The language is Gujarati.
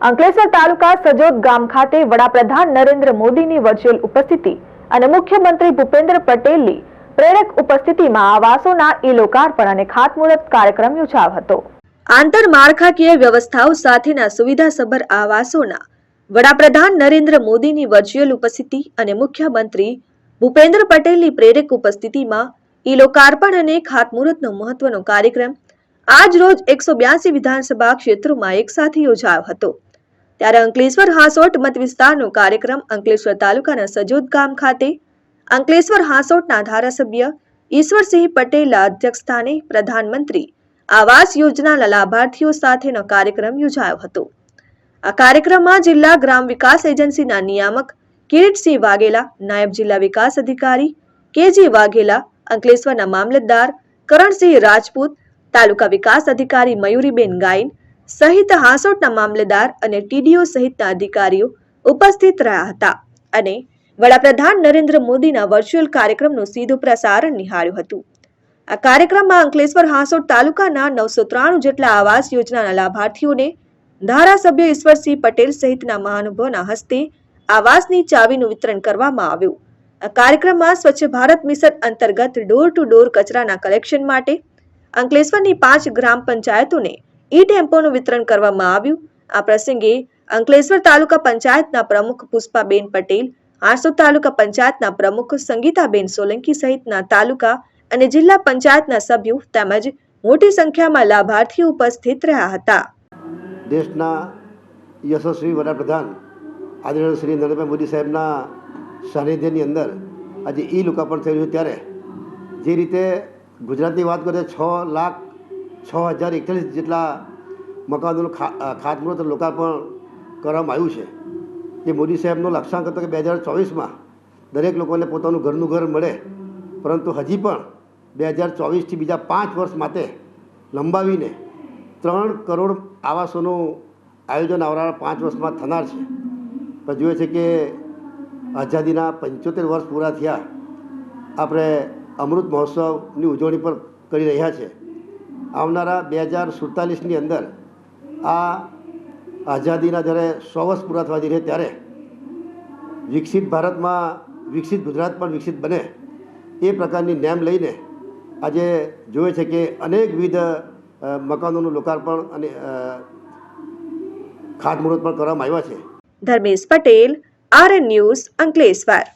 અંકલેશ્વર તાલુકા સજોદ ગામ ખાતે વડાપ્રધાન નરેન્દ્ર મોદીની વર્ચ્યુઅલ ઉપસ્થિતિ અને મુખ્યમંત્રી ભૂપેન્દ્ર પટેલની પ્રેરક ઉપસ્થિતિમાં આવાસોના ઈ લોકાર્પણ અને ખાતમુહૂર્ત કાર્યક્રમ યોજાયો હતો. આંતરમાળખાકીય વ્યવસ્થાઓ સાથેના સુવિધાસભર આવાસોના વડાપ્રધાન નરેન્દ્ર મોદીની વર્ચ્યુઅલ ઉપસ્થિતિ અને મુખ્યમંત્રી ભૂપેન્દ્ર પટેલની પ્રેરક ઉપસ્થિતિમાં ઈ લોકાર્પણ અને ખાતમુહૂર્તનો મહત્વનો કાર્યક્રમ આજ રોજ એકસો બ્યાસી વિધાનસભા ક્ષેત્રોમાં એકસાથે યોજાયો હતો. ત્યારે અંકલેશ્વર હાસોટ મત વિસ્તારનો કાર્યક્રમ અંકલેશ્વર તાલુકાના સજોદ ગામ ખાતે. અંકલેશ્વર હાસોટના ધારાસભ્ય ઈશ્વરસિંહ પટેલના અધ્યક્ષસ્થાને પ્રધાનમંત્રી આવાસ યોજનાના લાભાર્થીઓ સાથેનો કાર્યક્રમ યોજાયો હતો. આ કાર્યક્રમમાં જિલ્લા ગ્રામ વિકાસ એજન્સીના નિયામક કિરીટસિંહ વાઘેલા, નાયબ જિલ્લા વિકાસ અધિકારી કેજી વાઘેલા, અંકલેશ્વરના મામલતદાર કરણસિંહ રાજપૂત, તાલુકા વિકાસ અધિકારી મયુરીબેન ગાઈન સહિત હાંસોટના મામલેદાર અને ટીડીઓ સહિતના અધિકારીઓ ઉપસ્થિત રહ્યા હતા અને વડાપ્રધાન નરેન્દ્ર મોદીના વર્ચ્યુઅલ કાર્યક્રમનું સીધું પ્રસારણ નિહાળ્યું હતું. આ કાર્યક્રમમાં અંકલેશ્વર હાંસોટ તાલુકાના નવસો ત્રાણું જેટલા આવાસ યોજનાના લાભાર્થીઓને ધારાસભ્ય ઈશ્વરસિંહ પટેલ સહિતના મહાનુભાવોના હસ્તે આવાસની ચાવીનું વિતરણ કરવામાં આવ્યું. આ કાર્યક્રમમાં સ્વચ્છ ભારત મિશન અંતર્ગત ડોર ટુ ડોર કચરાના કલેક્શન માટે અંકલેશ્વરની પાંચ ગ્રામ પંચાયતોને ઈ ટેમ્પોનું વિતરણ કરવામાં આવ્યું. આ પ્રસંગે અંકલેશ્વર તાલુકા પંચાયતના પ્રમુખ પુષ્પાબેન પટેલ, આરસોદ તાલુકા પંચાયતના પ્રમુખ સંગીતાબેન સોલંકી સહિતના તાલુકા અને જિલ્લા પંચાયતના સભ્યો તેમજ મોટી સંખ્યામાં લાભાર્થીઓ ઉપસ્થિત રહ્યા હતા. દેશના યશસ્વી વડાપ્રધાન આદરણીય શ્રી નરેન્દ્રભાઈ મોદી સાહેબના સાનિધ્યની અંદર આજે ઈ લોકાર્પણ થયું છે ત્યારે. જે રીતે ગુજરાતની વાત કરીએ છ લાખ છ હજાર એકતાલીસ જેટલા મકાનોનું ખાતમુહૂર્ત લોકાર્પણ કરવામાં આવ્યું છે. જે મોદી સાહેબનો લક્ષ્યાંક હતો કે બે હજાર ચોવીસમાં દરેક લોકોને પોતાનું ઘરનું ઘર મળે, પરંતુ હજી પણ બે હજાર ચોવીસથી બીજા પાંચ વર્ષ માટે લંબાવીને ત્રણ કરોડ આવાસોનું આયોજન આવનારા પાંચ વર્ષમાં થનાર છે. પણ જોઈએ છે કે આઝાદીના પંચોતેર વર્ષ પૂરા થયા, આપણે અમૃત મહોત્સવની ઉજવણી પણ કરી રહ્યા છે. આવનારા બે હજાર સુડતાલીસની અંદર આ આઝાદીના જ્યારે સો વર્ષ પૂરા થવા જઈ રહ્યા ત્યારે વિકસિત ભારતમાં, વિકસિત ગુજરાત પણ વિકસિત બને એ પ્રકારની નેમ લઈને આજે જોઈએ છે કે અનેકવિધ મકાનોનું લોકાર્પણ અને ખાતમુહૂર્ત પણ કરવામાં આવ્યા છે. Dharmesh Patel, RN news Ankleshwar.